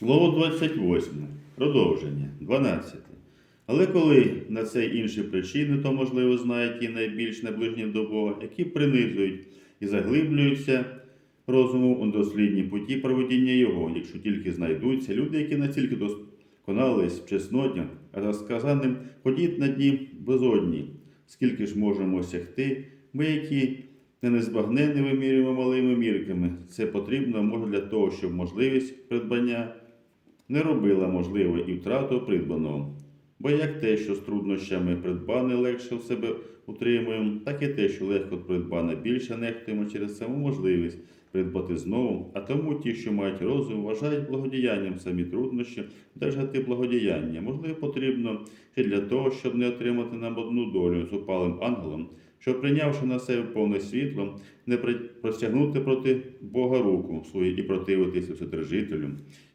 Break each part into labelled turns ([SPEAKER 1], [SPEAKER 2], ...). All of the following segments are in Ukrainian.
[SPEAKER 1] Слово 28. Продовження. 12. Але коли на це інші причини, то, можливо, знають ті найбільш наближені до Бога, які принизують і заглиблюються розумом у дослідні путі проведіння Його, якщо тільки знайдуться люди, які настільки досконалися в чесноті, а за сказаним ходіть на дні безодні, скільки ж можемо осягти, ми, які не незбагненне вимірюємо малими мірками. Це потрібно може для того, щоб можливість придбання не робила можливо і втрату придбаного. Бо як те, що з труднощами придбане легше в себе утримуємо, так і те, що легко придбане більше нехтуємо через саму можливість придбати знову, а тому ті, що мають розум, вважають благодіянням самі труднощі, держати благодіяння. Можливо, потрібно ще для того, щоб не отримати нам одну долю з упалим ангелом, щоб прийнявши на себе повне світло, не простягнути проти Бога руку свою і противитися Вседержителю,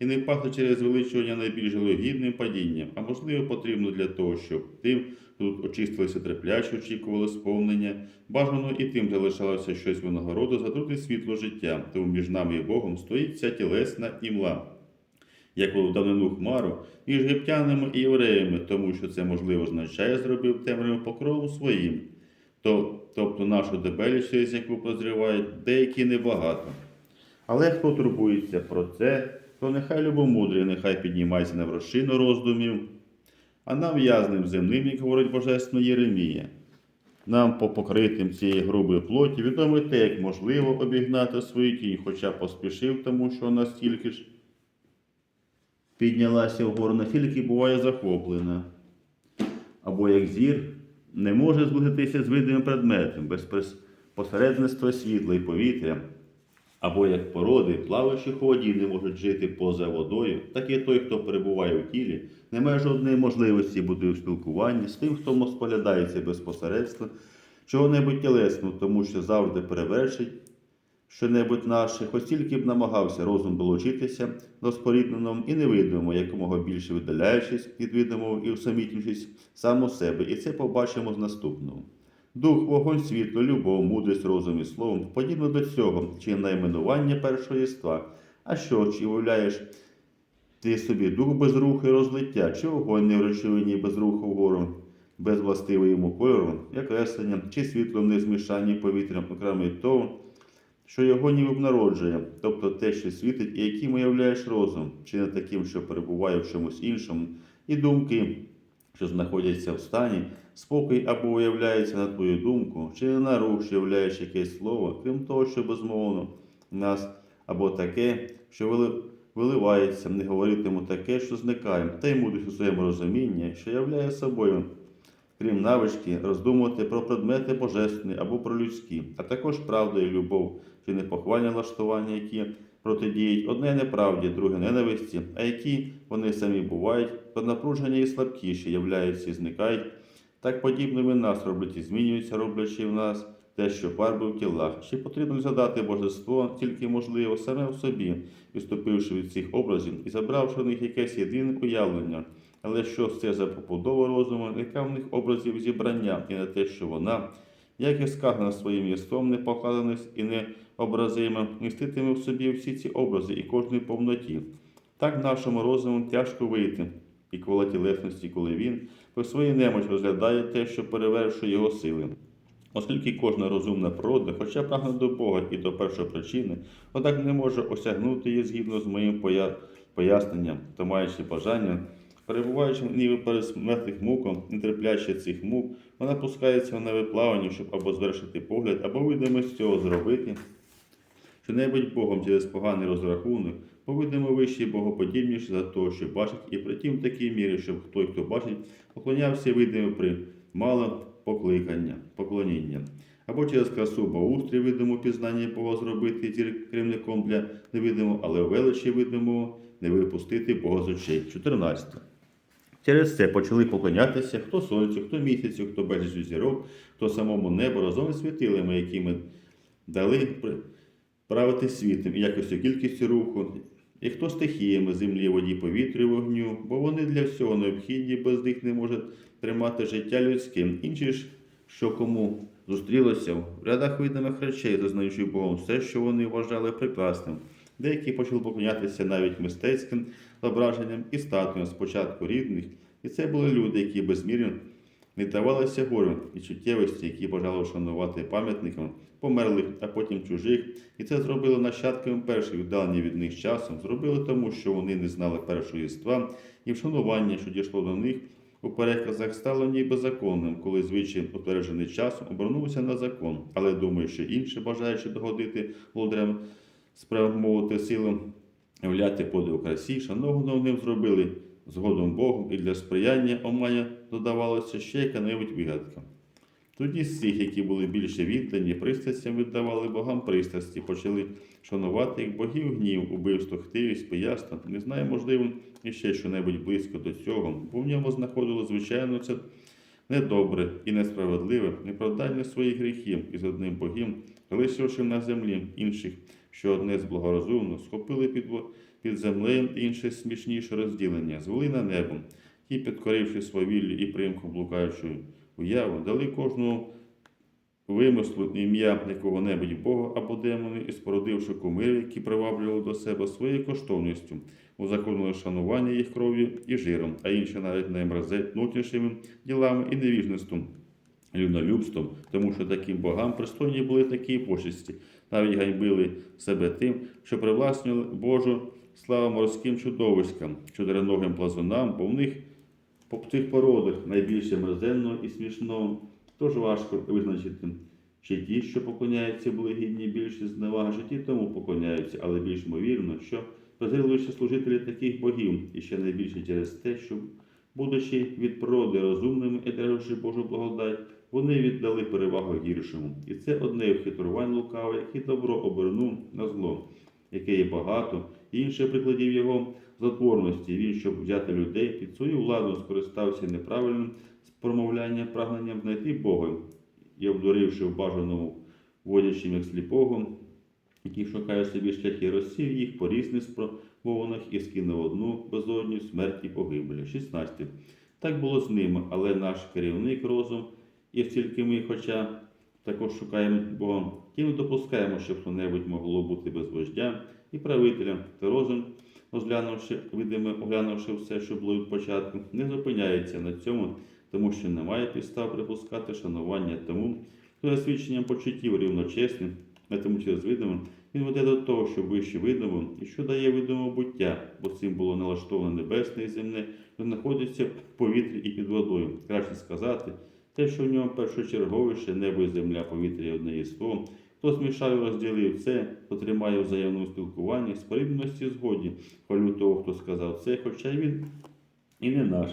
[SPEAKER 1] і не впасти через звеличування найбільш жалогідним падінням, а можливо, потрібно для того, щоб тим, тут очистилися терпляче, очікували сповнення, бажано і тим залишалося щось винагороду за труд і світло життя, тому між нами і Богом стоїть ця тілесна імла. Як у давнину хмару між єгиптянами і євреями, тому що це можливо означає, зробив темряву покровом своїм, то, тобто нашу дебелість, через яку прозрівають деякі небагато. Але хто турбується про це, то нехай любомудрий, нехай піднімається на вершину роздумів, а нам в'язним земним, як говорить Божественно Єремія. Нам по покритим цієї грубої плоті відомо те, як можливо обігнати свою тінь, хоча поспішив, тому що настільки ж піднялася вгору, настільки буває захоплена. Або як зір не може зблизитися з видимим предметом без посередництва світла і повітря, або як породи, плаваючи у воді, не можуть жити поза водою, так і той, хто перебуває у тілі, не має жодної можливості бути у спілкуванні з тим, хто споглядається посередства чого-небудь тілесного, тому що завжди перевершить що-небудь наше, хоч тільки б намагався розум долучитися до спорідненого і невидимого, якомога більше видаляючись від відомого і усамітнюючись сам у себе, і це побачимо з наступного. Дух, вогонь, світло, любов, мудрість, розум і словом подібно до цього, чи найменування першого єства. А що, чи уявляєш ти собі дух без руху і розлиття, чи вогонь не вречованій без руху вгору, без властивого йому кольору, як креслення, чи світлом не змішанні повітрям, окремо від того, що його ніби народжує, тобто те, що світить, і яким уявляєш розум, чи не таким, що перебуває в чомусь іншому, і думки, що знаходяться в стані, спокій або уявляється на твою думку, чи не на рух, що являєш якесь слово, крім того, що безмовно нас або таке, що виливається, не говоритиму таке, що зникає, та й мудрість у своєму розумінні, що являє собою крім навички, роздумувати про предмети божественні або про людські, а також правда і любов, чи непохвальне влаштування, які протидіють одне неправді, друге ненависті, а які вони самі бувають, то напруження і слабкіші являються і зникають. Так подібними нас роблять і змінюються, роблячи в нас те, що фарби в тілах. Чи потрібно згадати божество тільки можливо саме в собі, відступивши від цих образів і забравши в них якесь єдине уявлення. Але що це за побудова розуму, яка в них образів зібрання, і не те, що вона, як і сказано своїм єством, не і не образима, міститиме в собі всі ці образи і кожної повноті. Так нашому розуму тяжко вийти і коло тілесності, коли він по своїй немочі розглядає те, що перевершує його сили. Оскільки кожна розумна природа, хоча прагне до Бога і до першопричини, однак не може осягнути її згідно з моїм поясненням, то маючи бажання, перебуваючи ніби перед смертних муком, не терплячи цих мук, вона пускається на виплавання, щоб або звершити погляд, або видимо з цього зробити що-небудь Богом через поганий розрахунок, повидимо вищий богоподібніше за того, що бачить, і притім в такій мірі, щоб той, хто бачить, поклонявся видимо при мало покликання, поклоніння. Або через красу Богоустрій видимо пізнання Бога зробити зір керівником для невидимого, але величі видимого не випустити Бога з очей. 14. Через це почали поклонятися хто сонцю, хто місяцю, хто безлічу зірок, хто самому небу разом із світилами, які ми дали правити світом і якості кількістю руху, і хто стихіями землі, воді, повітря, вогню, бо вони для всього необхідні, без них не може тримати життя людське. Інші ж, що кому зустрілося в рядах видимих речей, зазнаючи Богом все, що вони вважали прекрасним, Деякі почали поклонятися навіть мистецьким зображенням і статуям спочатку рідних, і це були люди, які безмірно не давалися горю і чуттєвості, які бажали вшанувати пам'ятникам померлих, а потім чужих. І це зробили нащадками перших віддалені від них часом. Зробили тому, що вони не знали першого єства, і вшанування, що дійшло до них у переказах, стало ніби законним, коли звичай, утверджений часом, обернувся на закон. Але думаю, що інші, бажаючи догодити володарям, спрямовувати силу, являти подив красі, шановно ним зробили згодом Богом і для сприяння омання додавалося ще яка-небудь вигадка. Тоді з цих, які були більше віддані, пристрастям віддавали богам пристрасті, почали шанувати їх богів гнів, убивство, хтивість, пияство. Не знаю, можливо, іще що-небудь близько до цього, бо в ньому знаходило, звичайно, це недобре і несправедливе, неправдання своїх гріхів із одним богом, залишивши на землі інших, що одне з благорозумно, схопили під, під землею інше смішніше розділення, звели на небо, ті, підкоривши свавіллю і примху блукаючу уяву, дали кожному вимислу ім'я якого-небудь Бога або демона і спорудивши кумири, які приваблювали до себе своєю коштовністю, узаконили шанування їх кров'ю і жиром, а інші навіть наймразетнутішими ділами і невіжництвом, рівнолюбством, тому що таким богам пристойні були такі почесті, навіть ганьбили себе тим, що привласнювали Божу славу морським чудовиськам, чотириногим плазунам, бо в них по тих породах найбільше мерзенного і смішного, тож важко визначити, чи ті, що поклоняються, були гідні більше зневаги, чи ті тому поклоняються, але більш ймовірно, що презирливіші служителі таких богів, і ще найбільше через те, що, будучи від природи розумними і державши Божу благодать, вони віддали перевагу гіршому. І це одне вхитрувань лукаве, який добро обернув на зло, яке є багато, і інше прикладів його затворності. Він, щоб взяти людей під свою владу, скористався неправильним промовлянням, прагненням знайти Бога і обдуривши в бажаному водячим як сліпого, який шукає собі шляхи, розсів їх по різних спробованих і скинув одну безодню смерті погибелі. 16. Так було з ними, але наш керівник розум, і тільки ми, хоча також шукаємо Бога, ті не допускаємо, щоб хто-небудь могло бути без вождя і правителя, та розум, розглянувши, видиме, оглянувши все, що було від початку, не зупиняється на цьому, тому що немає підстав припускати шанування тому, хто є свідченням почуттів рівночесним, тому через видимо, він веде до того, що вище видимо, і що дає видимо буття, бо цим було налаштоване небесне і земне, що знаходиться в повітрі і під водою. Краще сказати, те, що в ньому першочерговіше небо і земля, повітря і одне єство, хто змішав і розділив це, хто тримає взаємному спілкуванні, спорідності згоді, хвалю того, хто сказав це, хоча він і не наш.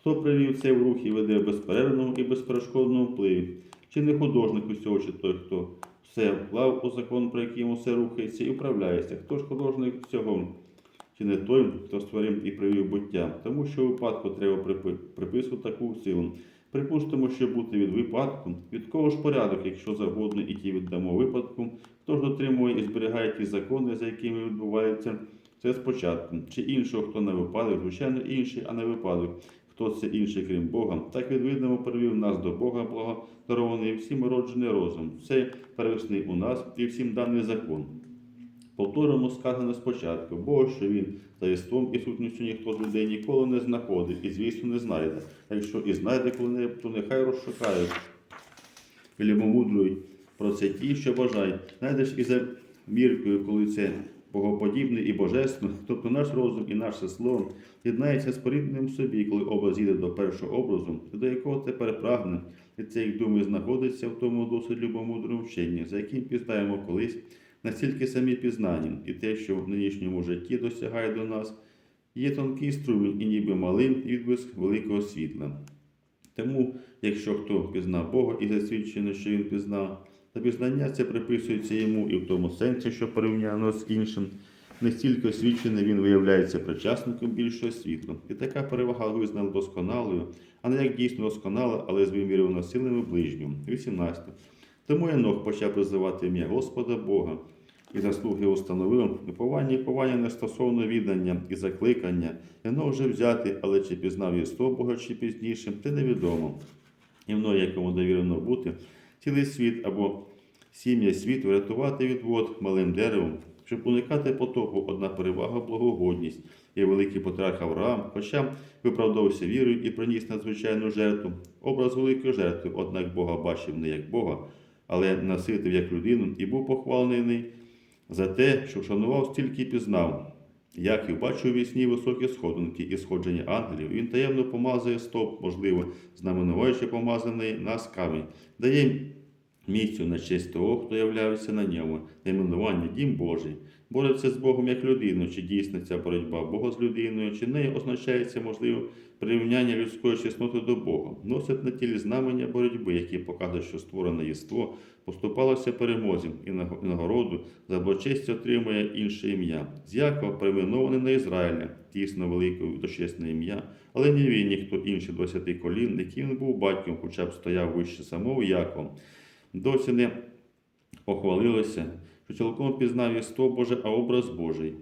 [SPEAKER 1] Хто привів це в рух і веде в безперервному і безперешкодному впливі? Чи не художник усього, чи той, хто все вклав у закон, про який усе рухається і управляється? Хто ж художник цього? Чи не той, хто створив і привів буття? Тому що випадку треба приписувати таку силу. Припустимо, що бути від випадку, від кого ж порядок, якщо завгодно і ті віддамо випадку, хто ж дотримує і зберігає ті закони, за якими відбувається це спочатку, чи іншого, хто не випадок, звичайно, інший, а не випадок. Хто це інший, крім Бога, так відвідно привів нас до Бога, благодарований і всім роджений розум. Це перевесний у нас і всім даний закон. Повторимо сказане спочатку, бо що він за єством і сутністю ніхто з людей ніколи не знаходить і, звісно, не знайде. Якщо і знайде коли-небудь, то нехай розшукають. Велімомудрують про це ті, що бажають. Знайдеш і за міркою, коли це богоподібне і божественно, тобто наш розум і наше слово єднається з порідним собі, коли образ їде до першого образу, до якого тепер прагне, і це їх думи знаходиться в тому досить любомудрому вченні, за яким пізнаємо колись настільки самі пізнані, і те, що в нинішньому житті досягає до нас, є тонкий струмінь і ніби малий відблиск великого світла. Тому, якщо хто пізнав Бога і засвідчено, що він пізнав, то пізнання це приписується йому і в тому сенсі, що порівняно з іншим, не стільки освічений він виявляється причасником більшого світла. І така перевага визнана досконалою, а не як дійсно досконала, але з вимірювано силами ближнім. 18. Тому Енох почав призивати ім'я Господа Бога, і заслуги установив уповання і повання не стосовно віддання і закликання. Енох вже взяти, але чи пізнав єство Бога, чи пізніше, те невідомо. І мною, якому довірено бути, цілий світ або сім'я світу врятувати від вод малим деревом, Щоб уникати потопу, одна перевага благогодність. І великий патріарх Авраам, хоча виправдовувався вірою і приніс надзвичайну жертву, образ великої жертви, однак Бога бачив не як Бога, але наситив як людину і був похвалений за те, що вшанував стільки і пізнав. Як і бачив у вісні високі сходинки і сходження ангелів, він таємно помазує стоп, можливо, знаменуваючи помазаний нас камінь, дає місцю на честь того, хто являється на ньому, найменування Дім Божий. Бореться з Богом як людиною, чи дійсна ця боротьба Бога з людиною, чи нею означається можливе порівняння людської чесноти до Бога, носить на тілі знамення боротьби, які показують, що створене єство поступалося перемозі і нагороду за благочесть отримує інше ім'я. З Якова перейменований на Ізраїля, тісно велике дочесне ім'я, але ні він, ні хто інший двадцяти колін, яким він був батьком, хоча б стояв вище самого Якова. Досі не похвалилося, що цілком пізнав єство Боже, а образ Божий.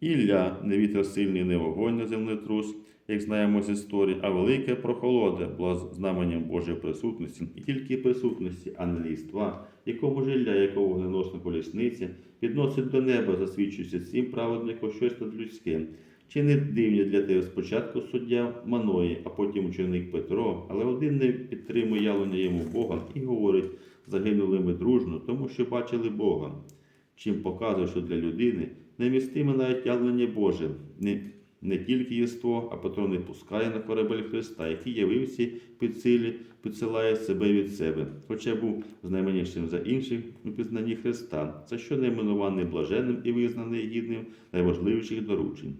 [SPEAKER 1] Ілля, не вітер сильний, не вогонь, не землетрус, як знаємо з історії, а велике прохолода була знаменням Божої присутності, і тільки присутності, а не ліства, якому ж Ілля, якого вогненосна колісниця, підносить до неба, засвідчується цим праведником щось надлюдське. Чи не дивні для тебе спочатку суддя Маної, а потім ученик Петро, але один не підтримує явлення йому Бога і говорить, загинули ми дружно, тому що бачили Бога. Чим показує, що для людини немістиме навіть явлення Боже, не, не тільки єство, а Петро не пускає на корабель Христа, який явився під силі, підсилає себе від себе, хоча був знайменнішим за інших у пізнанні Христа, за що найменований блаженним і визнаний гідним найважливіших доручень.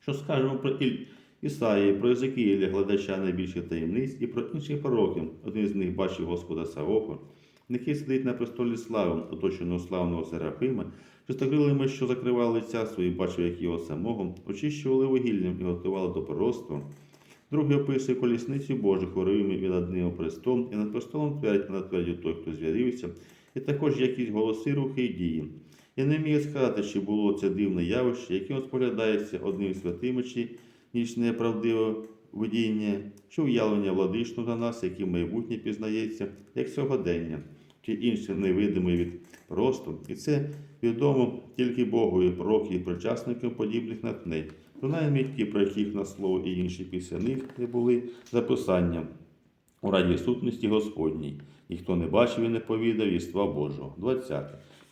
[SPEAKER 1] Що скажемо про Іль... Ісаї, про Єзекіїля, гладача найбільших таємниць, і про інших пророків. Один з них бачив Господа Саофа, який сидить на престолі слави, оточеного славного Серафима, чистокрилими, що закривали лиця свої, бачив, як його самого, очищували вугіллям і готували до пророцтва. Другий описує колісницю Божу, хоровими від одного престолом, і над престолом твердь, а над твердю той, хто звірився, і також якісь голоси, рухи і дії. Я не вмію сказати, чи було це дивне явище, яким споглядається одним святим чи ніж неправдиве видіння, чи уявлення владичного на нас, яке майбутнє пізнається, як сьогодення, чи інше невидиме від росту. І це відомо тільки Богу і пророки і причасникам подібних натхнень, принаймні ті, про яких на слово і інші після них не були записанням у раді сутності Господній. Ніхто не бачив і не повідав єства Божого. 20.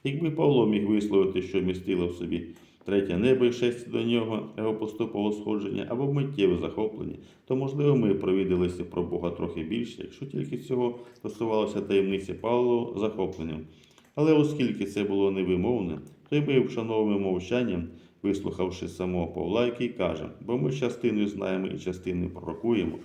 [SPEAKER 1] Якби Павло міг висловити, що містило в собі третє небо і шесть до нього, його поступового сходження або миттєве захоплення, то, можливо, ми провідалися про Бога трохи більше, якщо тільки цього стосувалося таємниці Павлова захопленням. Але оскільки це було невимовне, то й ми вшановуємо мовчанням, вислухавши самого Павла, який каже, бо ми частиною знаємо і частиною пророкуємо.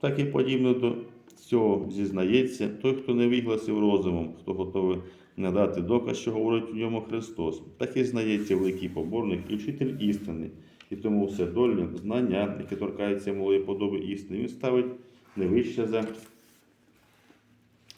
[SPEAKER 1] Так і подібно до цього зізнається той, хто не вигласив розумом, хто готовий надати доказ, що говорить у ньому Христос. Так і знається великий поборник і вчитель істини. І тому все долю, знання, яке торкається малої подоби істини, він ставить не вище за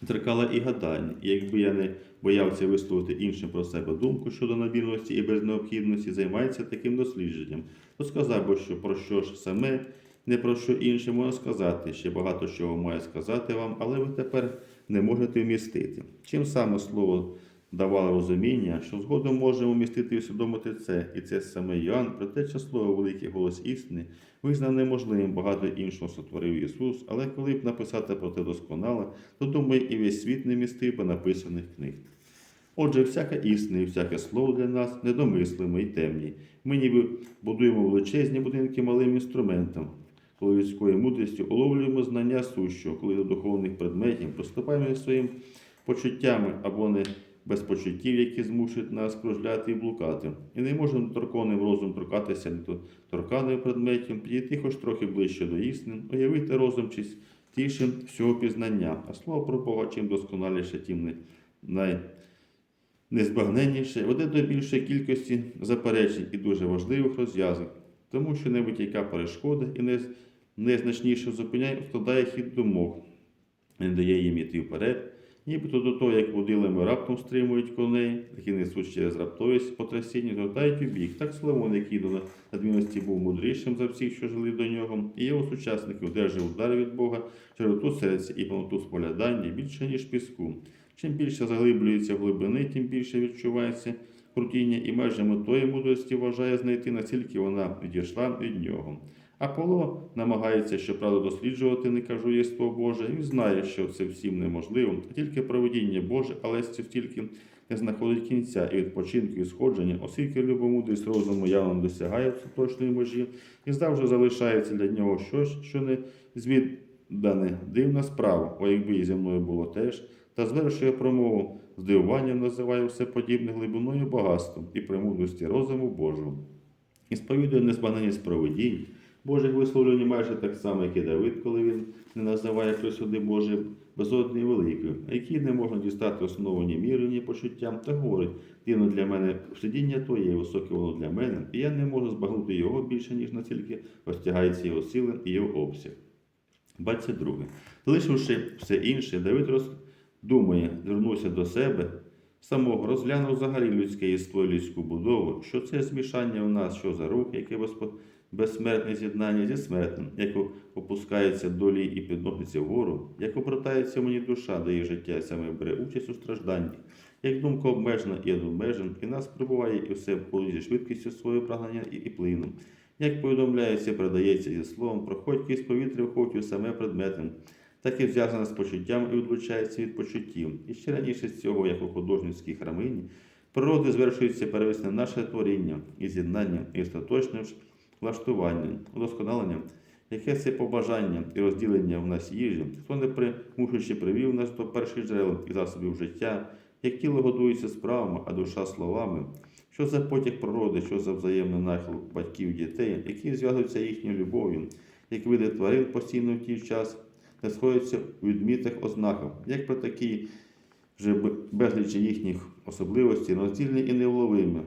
[SPEAKER 1] дзеркала і гадання. І якби я не боявся висловити іншим про себе думку щодо набірності і без необхідності займається таким дослідженням, то сказав би, що про що ж саме, не про що інше можна сказати. Ще багато чого має сказати вам, але ви тепер не можете вмістити. Чим саме слово давало розуміння, що згодом можемо вмістити і усвідомити це, і це саме Йоанн, про те, що слово великий голос істини, визнав неможливим багато іншого сотворив Ісус, але коли б написати про те досконало, то думаю, і весь світ не містив би написаних книг. Отже, всяка істина і всяке слово для нас недомислимо і темні. Ми ніби будуємо величезні будинки малим інструментом, коли людською мудрістю уловлюємо знання сущого, коли до духовних предметів приступаємо своїм почуттями або не без почуттів, які змушують нас кружляти і блукати. І не можемо торконим розум торкатися не торканим предметів, підійти хоч трохи ближче до істини, уявити розум чистішим всього пізнання, а слово про Бога чим досконаліше, тим не най незбагненніше, веде до більшої кількості заперечень і дуже важливих розв'язок, тому що не будь-яка перешкода і не, незначніше зупиняє, складає хід думок, не дає їм іти вперед, нібито до того, як водилами раптом стримують коней, які несуть через раптовість потрясіння, звертають у бік. Так Соломон, який до надмірності був мудрішим за всіх, що жили до нього, і його сучасники одержав удари від Бога, широту серця і повноту споглядання більше, ніж піску. Чим більше заглиблюється глибини, тим більше відчувається крутіння і межами тої мудрості вважає знайти, наскільки вона відійшла від нього. Аполло намагається, щоправда, досліджувати не кажу єство Боже. Він знає, що це всім неможливо, а тільки проведіння Боже, але це тільки не знаходить кінця і відпочинку і сходження, оскільки любомудрість розуму явно досягає остаточної межі, і завжди залишається для нього щось, що не звіддане. Дивна справа, о якби і зі мною було теж, та звершує промову, здивуванням називає все подібне глибиною багатством і премудрості розуму Божого. І сповідує незбагненість провидінь, Божих висловлювань майже так само, як і Давид, коли він не називає присуди Божі безодною великою, які не можна дістати основні міри, ні почуттям, та говорить, дивно для мене сидіння твоє, високе воно для мене, і я не можу збагнути його більше, ніж настільки розтягається його сили і його обсяг. 22. Залишивши все інше, Давид роздумує, звернувся до себе самого, розглянув взагалі людське єство людську будову, що це змішання в нас, що за рух, яке безсмертне з'єднання зі смертним, як опускається долі і підноситься вгору, як обертається мені душа, дає життя, саме бере участь у стражданні, як думка обмежена і обмежен, і нас прибуває і все полі зі швидкістю своєї прагнення і, і плином. Як повідомляється, передається зі словом, проходь крізь повітря, входить у саме предметом, так і зв'язана з почуттям і відлучається від почуттів. І ще раніше з цього, як у художницькій храмині, природи звершується перевесне наше творіння і з'єднання, і остаточне ж влаштування, удосконалення, яке це побажання і розділення в нас їжі, хто не примушуючи привів нас до перших джерел і засобів життя, як тіло годується справами, а душа словами, що за потяг природи, що за взаємний нахил батьків дітей, які зв'язуються їхньою любов'ю, як види тварин постійно в тій час, не сходяться у відмітих ознаках, як при такій вже безлічі їхніх особливостей, роздільні і невловимі,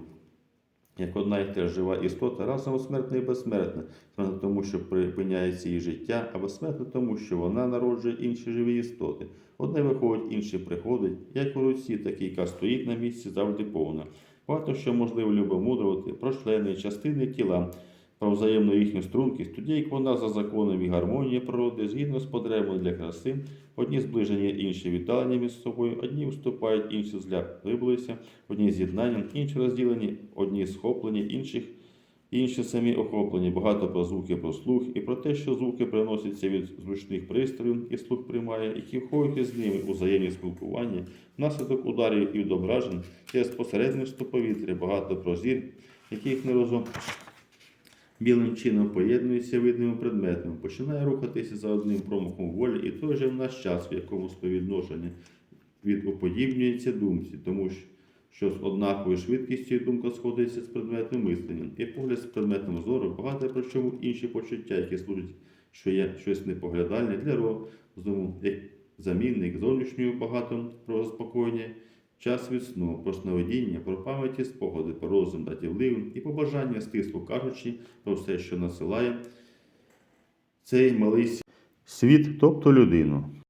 [SPEAKER 1] як одна і те жива істота, разом смертна і безсмертна, смертна тому, що припиняється її життя, а безсмертна тому, що вона народжує інші живі істоти. Одне виходить, інше приходить, як у руці, такий, яка стоїть на місці, завжди повна. Багато що можливо любомудрувати про частини тіла, про взаємну їхню стрункість, тоді як вона за законом і гармонії природи, згідно з потребами для краси, одні зближення, інші віддалені між собою, одні вступають, інші зляглилися, одні з'єднанням, інші розділені, одні схоплені, інших інші самі охоплені, багато про звуки, про слух і про те, що звуки приносяться від зручних пристроїв, і слух приймає, які входять із ними у взаємні спілкування, внаслідок ударів і відображень через посередництво повітря, багато про зір, яких не розум білим чином поєднується видними предметами, починає рухатися за одним промахом волі, і той же в наш час, в якому співвідношення від уподібнюється думці, тому що з однаковою швидкістю думка сходиться з предметом мислення, і погляд з предметом зору багато про чому інші почуття, які служать, що є щось непоглядальне для розуму, як замінник зовнішнього багато про заспокоєння, час від сну, про сновидіння, про пам'яті спогади, про розум датівливим і побажання стисло кажучи про все, що насилає цей малий світ, тобто людину.